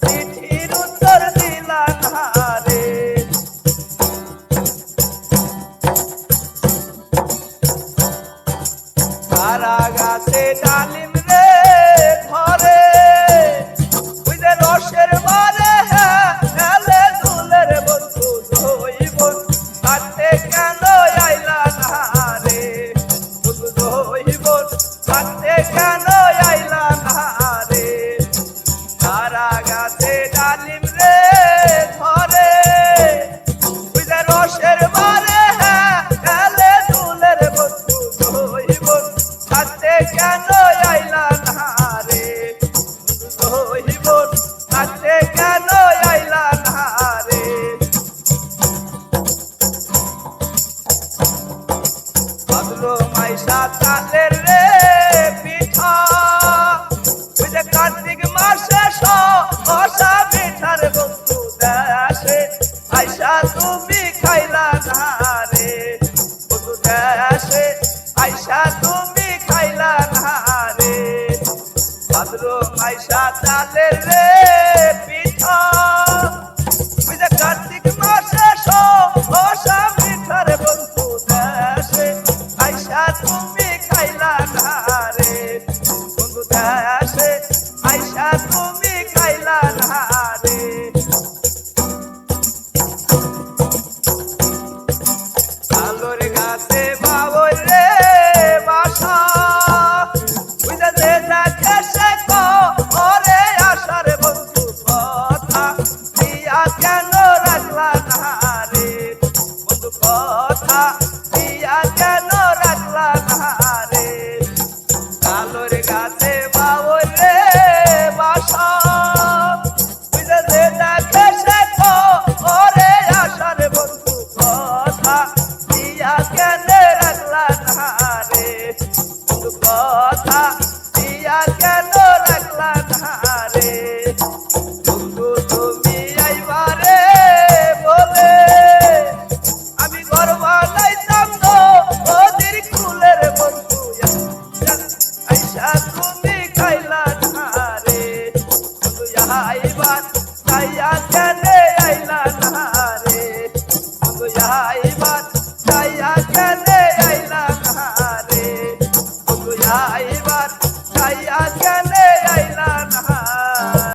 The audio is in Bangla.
চিঠির উত্তর দিলা না রে সারা গাছে ডালিম রে ঘরে বুঝে রসের বারে হ্যাঁ, হেলে দুলের বন্ধু ধইব হাতে কেন আইলা না রে বন্ধু ধইব হাতে কেন আইলা না হলো মাইসা চালের রে পিঠা। তুই যে কার্তিক মাসে সসা পিঠার বন্ধু দেশে। আইসা তুমি খাইলা না রে বন্ধু দেশে। আইসা তুমি খাইলা না রে ভাদ্র মাইসা চালের রে পিঠা। मला কেনে রাখলা না রে কথা দিয়া কেন রাখলা না রে বন্ধু, তুমি আইবারে বলে, আমি গর্ব নাইতাম তো ওদের কুলের বন্ধু আইসা তুমি খাইলা না রে আইবার খাইয়া কেনে আইলা না